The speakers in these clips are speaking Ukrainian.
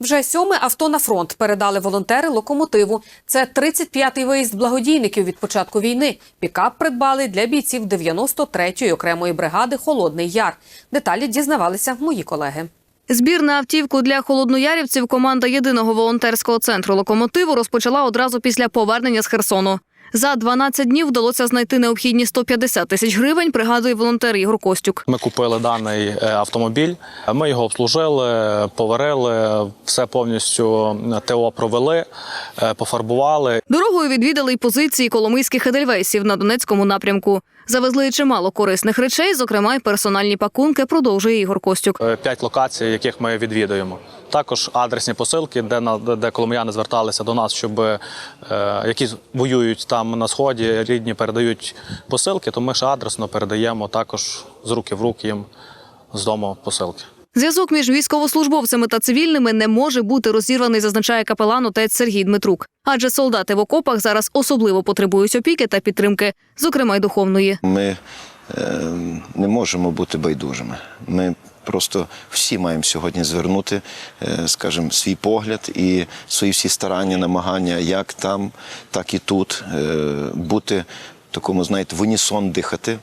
Вже сьоме авто на фронт передали волонтери локомотиву. Це 35-й виїзд благодійників від початку війни. Пікап придбали для бійців 93-ї окремої бригади Холодний Яр. Деталі дізнавалися мої колеги. Збір на автівку для холодноярівців команда єдиного волонтерського центру локомотиву розпочала одразу після повернення з Херсону. За 12 днів вдалося знайти необхідні 150 тисяч гривень, пригадує волонтер Ігор Костюк. Ми купили даний е, автомобіль. Ми його обслужили, поварили, все повністю ТО провели, е, пофарбували. Дорогою відвідали й позиції коломийських едельвейсів на Донецькому напрямку. Завезли чимало корисних речей, зокрема й персональні пакунки, продовжує Ігор Костюк. Е, П'ять локацій, яких ми відвідуємо. Також адресні посилки, де на де коломияни зверталися до нас, щоб е, які воюють там на сході, рідні передають посилки, то ми ще адресно передаємо також з руки в руки їм з дому посилки. Зв'язок між військовослужбовцями та цивільними не може бути розірваний, зазначає капелан отець Сергій Дмитрук. Адже солдати в окопах зараз особливо потребують опіки та підтримки, зокрема й духовної. Ми не можемо бути байдужими. Ми просто всі маємо сьогодні звернути, е, скажімо, свій погляд і свої всі старання, намагання, як там, так і тут, е, бути такому, знаєте, в унісон дихати.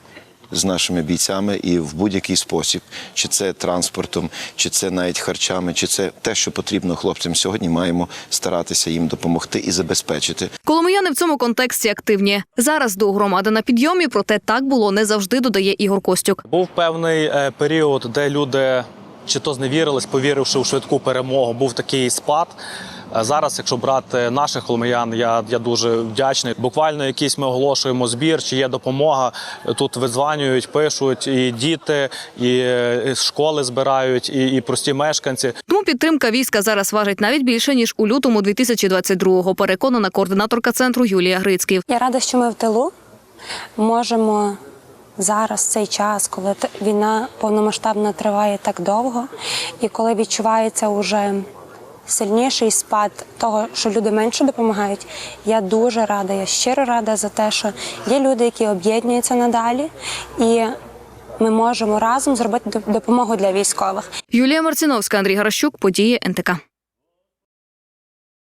З нашими бійцями і в будь-який спосіб, чи це транспортом, чи це навіть харчами, чи це те, що потрібно хлопцям сьогодні, маємо старатися їм допомогти і забезпечити. Коломияни в цьому контексті активні. Зараз до громади на підйомі, проте так було не завжди, додає Ігор Костюк. Був певний е, період, де люди чи то зневірились, повіривши у швидку перемогу, був такий спад. Е, Зараз, якщо брати наших холмиян, я, я дуже вдячний. Буквально якийсь ми оголошуємо збір, чи є допомога. Тут видзванюють, пишуть і діти, і е, школи збирають, і, і прості мешканці. Тому підтримка війська зараз важить навіть більше ніж у лютому 2022-го, переконана координаторка центру Юлія Грицьків. Я рада, що ми в тилу можемо зараз цей час, коли війна повномасштабно триває так довго, і коли відчувається уже сильніший спад того, що люди менше допомагають. Я дуже рада, я щиро рада за те, що є люди, які об'єднуються надалі, і ми можемо разом зробити допомогу для військових. Юлія Марціновська, Андрій Гаращук, події НТК.